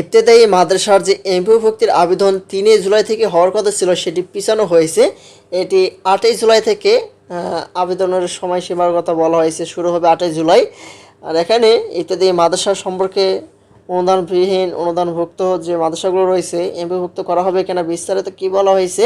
ইবতেদায়ী মাদ্রাসার যে এমপি ভক্তির আবেদন তিনে জুলাই থেকে হওয়ার কথা ছিল, সেটি পিছানো হয়েছে। এটি আটই জুলাই থেকে আবেদনের সময়সীমার কথা বলা হয়েছে, শুরু হবে আটই জুলাই। আর এখানে ইত্যাদি মাদ্রাসা সম্পর্কে অনুদানবিহীন, অনুদানভুক্ত যে মাদ্রাসাগুলো রয়েছে এমপিভুক্ত করা হবে কিনা বিস্তারিত কী বলা হয়েছে,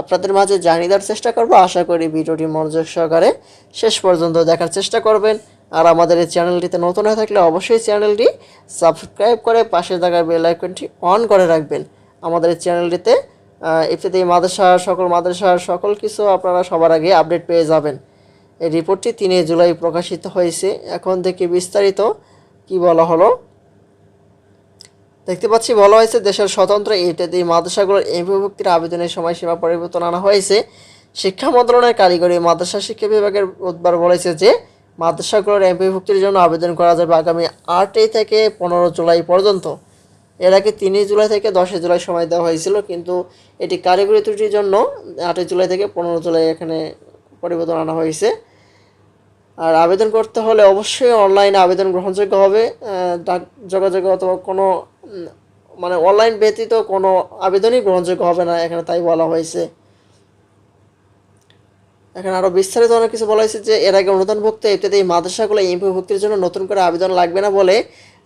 আপনাদের মাঝে জানিয়ে দেওয়ার চেষ্টা করব। আশা করি ভিডিওটি মনোযোগ সহকারে শেষ পর্যন্ত দেখার চেষ্টা করবেন। আর আমাদের এই চ্যানেলটিতে নতুন হয়ে থাকলে অবশ্যই চ্যানেলটি সাবস্ক্রাইব করে পাশে থাকা বেল আইকনটি অন করে রাখবেন। আমাদের এই চ্যানেলটিতে ইত্যাদি মাদ্রাসা, সকল মাদ্রাসার সকল কিছু আপনারা সবার আগে আপডেট পেয়ে যাবেন। এই রিপোর্টটি তিনে জুলাই প্রকাশিত হয়েছে। এখন থেকে বিস্তারিত কি বলা হলো? দেখতে পাচ্ছি, বলা হয়েছে দেশের স্বতন্ত্র ইত্যাদি মাদ্রাসাগুলোর এমপিভুক্তির আবেদনের সময়সীমা পরিবর্তন আনা হয়েছে। শিক্ষা মন্ত্রণালয়ের কারিগরি মাদ্রাসা শিক্ষা বিভাগের বুধবার বলেছে যে মাদ্রাসাগুলোর এমপিভুক্তির জন্য আবেদন করা যাবে আগামী আটই থেকে পনেরো জুলাই পর্যন্ত। এর আগে তিনই জুলাই থেকে দশই জুলাই সময় দেওয়া হয়েছিল, কিন্তু এটি কারিগরি ত্রুটির জন্য আটই জুলাই থেকে পনেরো জুলাই এখানে পরিবর্তন আনা হয়েছে। আর আবেদন করতে হলে অবশ্যই অনলাইনে আবেদন গ্রহণযোগ্য হবে। ডাক, যোগাযোগ অথবা কোনো মানে অনলাইন ব্যতীত কোনো আবেদনই গ্রহণযোগ্য হবে না, এখানে তাই বলা হয়েছে। এখানে আরও বিস্তারিত অনেক কিছু বলা হয়েছে যে এর আগে অনুদানভুক্ত ইত্যাদি এই মাদ্রাসাগুলো এমপি ভুক্তির জন্য নতুন করে আবেদন লাগবে না বলে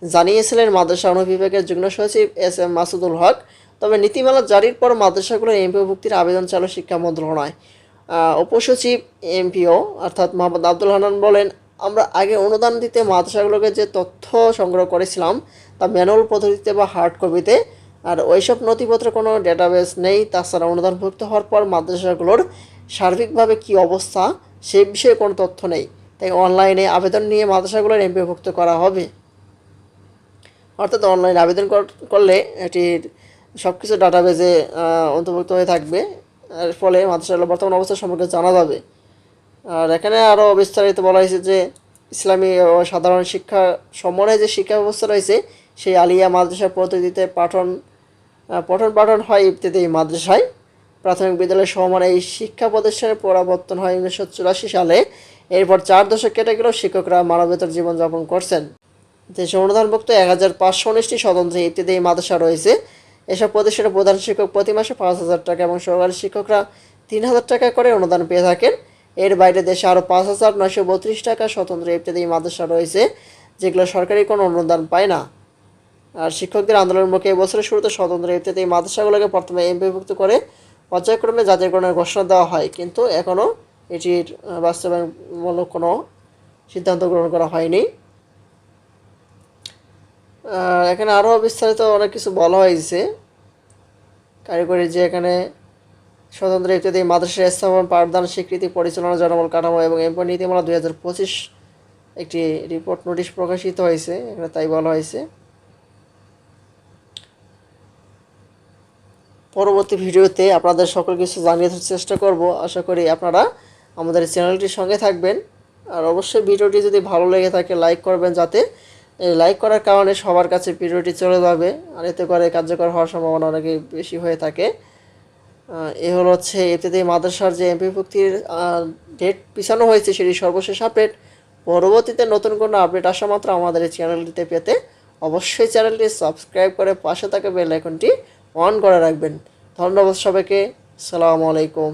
জানিয়েছিলেন মাদ্রাসা অনুবিভাগের যুগ্ম সচিব এস এম মাসুদুল হক। তবে নীতিমালা জারির পর মাদ্রাসাগুলোর এমপি ভুক্তির আবেদন চালু শিক্ষা মন্ত্রণালয়। আহ, উপসচিব এমপিও অর্থাৎ মোহাম্মদ আব্দুল হানান বলেন আমরা আগে অনুদান দিতে মাদ্রাসাগুলোকে যে তথ্য সংগ্রহ করেছিলাম তা ম্যানুয়াল পদ্ধতিতে বা হার্ড কপিতে আর ওইসব নথিপত্র কোনো ডেটাবেস নেই। তাছাড়া অনুদানভুক্ত হওয়ার পর মাদ্রাসাগুলোর সার্বিকভাবে কী অবস্থা, সে বিষয়ে কোনো তথ্য নেই। তাই অনলাইনে আবেদন নিয়ে মাদ্রাসাগুলোর এমপিভুক্ত করা হবে। অর্থাৎ অনলাইনে আবেদন কর- করলে এটির সব কিছু ডাটাবেজে অন্তর্ভুক্ত হয়ে থাকবে। এর ফলে মাদ্রাসাগুলোর বর্তমান অবস্থা সম্পর্কে জানা যাবে। আর এখানে আরও বিস্তারিত বলা হয়েছে যে, ইসলামী ও সাধারণ শিক্ষা সমন্বয়ে যে শিক্ষা ব্যবস্থা রয়েছে, সেই আলিয়া মাদ্রাসা পদ্ধতিতে পাঠন পঠন পাঠন হয় ইবতেদি মাদ্রাসায়। প্রাথমিক বিদ্যালয় সমান এই শিক্ষা প্রতিষ্ঠানের পরাবর্তন হয় উনিশশো চুরাশি সালে। এরপর চার দশক কেটে গেলেও শিক্ষকরা মানবেতর জীবনযাপন করছেন। দেশে অনুদানভুক্ত এক হাজার পাঁচশো উনিশটি স্বতন্ত্র ইত্যাদি মাদ্রাসা রয়েছে। এসব প্রতিষ্ঠানের প্রধান শিক্ষক প্রতি মাসে পাঁচ হাজার টাকা এবং সহকারী শিক্ষকরা তিন হাজার টাকা করে অনুদান পেয়ে থাকেন। এর বাইরে দেশে আরও পাঁচ হাজার নয়শো বত্রিশ টাকা স্বতন্ত্র ইত্যাদি মাদ্রাসা রয়েছে, যেগুলো সরকারি কোনো অনুদান পায় না। আর শিক্ষকদের আন্দোলনের মুখে এবছরের শুরুতে স্বতন্ত্র ইত্যাদি এই মাদ্রাসাগুলোকে প্রথমে এমপিভুক্ত করে পর্যায়ক্রমে জাতীয়করণের ঘোষণা দেওয়া হয়, কিন্তু এখনও এটির বাস্তবায়নমূলক কোনো সিদ্ধান্ত গ্রহণ করা হয়নি। এখানে আরও বিস্তারিত অনেক কিছু বলা হয়েছে। কারিগরি যে এখানে স্বতন্ত্র ইত্যাদি মাদ্রাসা স্থাপন, পাঠদান, স্বীকৃতি, পরিচালনা, জনবল কাঠামো এবং এমপি নীতিমালা দুই হাজার পঁচিশ একটি রিপোর্ট নোটিশ প্রকাশিত হয়েছে, এখানে তাই বলা হয়েছে। পরবর্তী ভিডিওতে আপনাদের সকল কিছু জানিয়ে দেওয়ার চেষ্টা করব। আশা করি আপনারা আমাদের চ্যানেলটির সঙ্গে থাকবেন। আর অবশ্যই ভিডিওটি যদি ভালো লেগে থাকে, লাইক করবেন যাতে লাইক করার কারণে সবার কাছে ভিডিওটি চলে যাবে। আর এতে করে কার্যকর হওয়ার সম্ভাবনা অনেক বেশি হয়ে থাকে। এ হলো হচ্ছে এতে মাদ্রাসার যে এমপি ভুক্তির ডেট পিছানো হয়েছে সেটি সর্বশেষ আপডেট পরবর্তীতে নতুন কোনো আপডেট আসা মাত্র আমাদের এই চ্যানেলটিতে পেতে অবশ্যই চ্যানেলটি সাবস্ক্রাইব করে পাশে থাকা বেল আইকনটি অন করে রাখবেন। ধন্যবাদ সবাইকে। সালামু আলাইকুম।